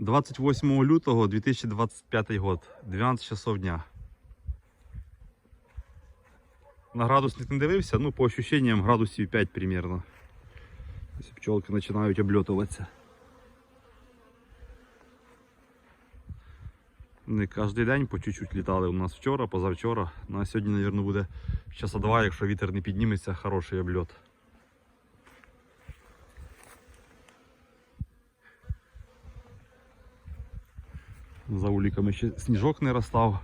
28 лютого 2025 год, 12 часов дня. На градусник не дивився, ну по ощущениям градусів 5 примерно. Ось пчелки починають обльотуватися. Не кожен день по чуть-чуть літали у нас вчора, позавчора. Ну, а сьогодні, мабуть, буде часа два, якщо вітер не підніметься, хороший обльот. За уліками ще сніжок не розстав.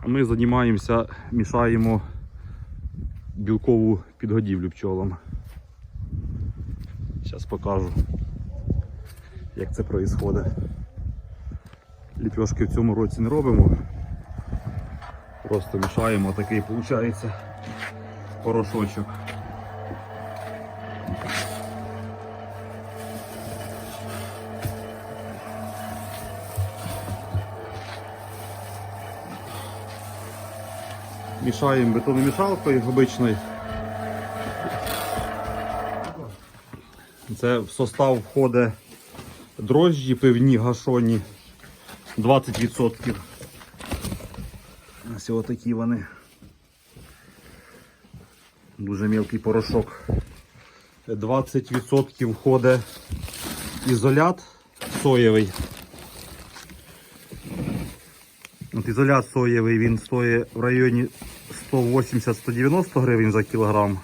А ми займаємося, мішаємо білкову підгодівлю пчолам. Зараз покажу, як це відбувається. Ліпьошки в цьому році не робимо. Просто мішаємо такий виходить порошочок. Мішаємо бетономішалкою обичною. Це в состав входить дрожжі пивні гашоні 20%. Ось отакі вони. Дуже мілкий порошок. 20% входить ізолят соєвий. От ізолят соєвий він стоїть в районі 180-190 гривень за кілограм.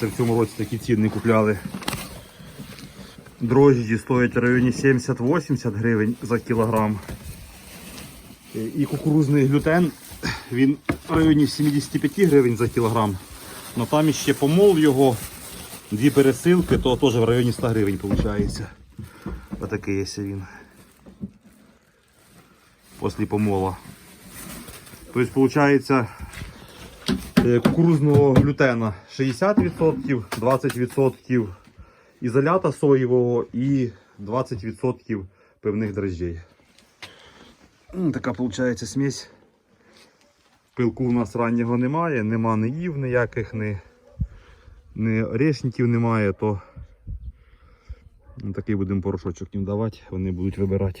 Це в цьому році такі ціни купляли. Дрожжі стоять в районі 70-80 гривень за кілограм. І кукурузний глютен він в районі 75 гривень за кілограм. Но там ще помол його, дві пересилки, то теж в районі 100 гривень виходить. Отакий є він. Після помола. Тобто, виходить, е, кукурузного глютена 60%, 20% ізолята соєвого і 20% пивних дрожжей. М, Така виходить смесь. Пилку у нас раннього немає, нема ні їв ніяких, ні, ні орешників немає, то такий будемо порошочок їм давати, вони будуть вибирати.